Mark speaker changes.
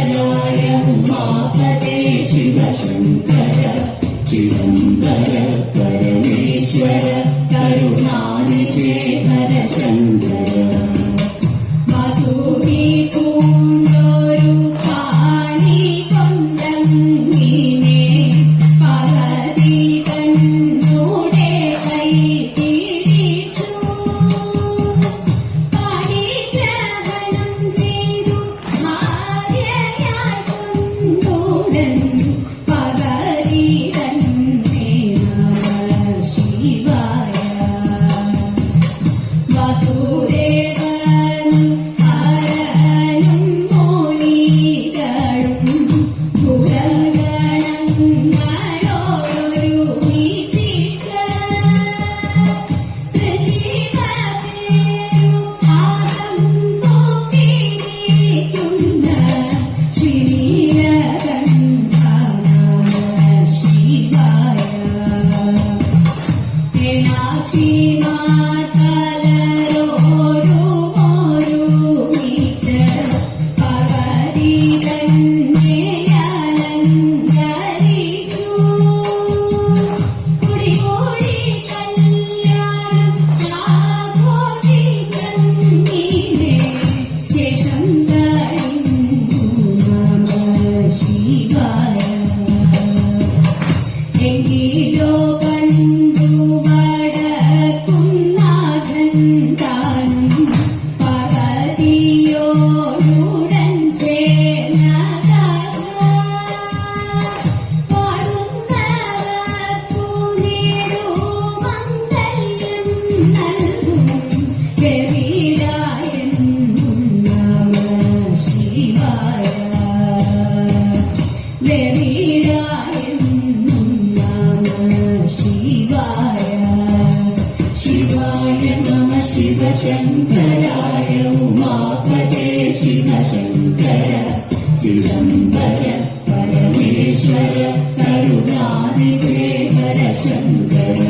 Speaker 1: ശങ്കരായം മാതേ ശിവശങ്കര ചിദംബര പരമേശ്വര കരുണാനികേതര ശങ്കര ശിവായ. ശിവായ നമ ശിവശങ്കരായ ഉമാപദേ ശിവശങ്കര. ചിദംബര പരമേശ്വര കരുണാനികേവര ശങ്കര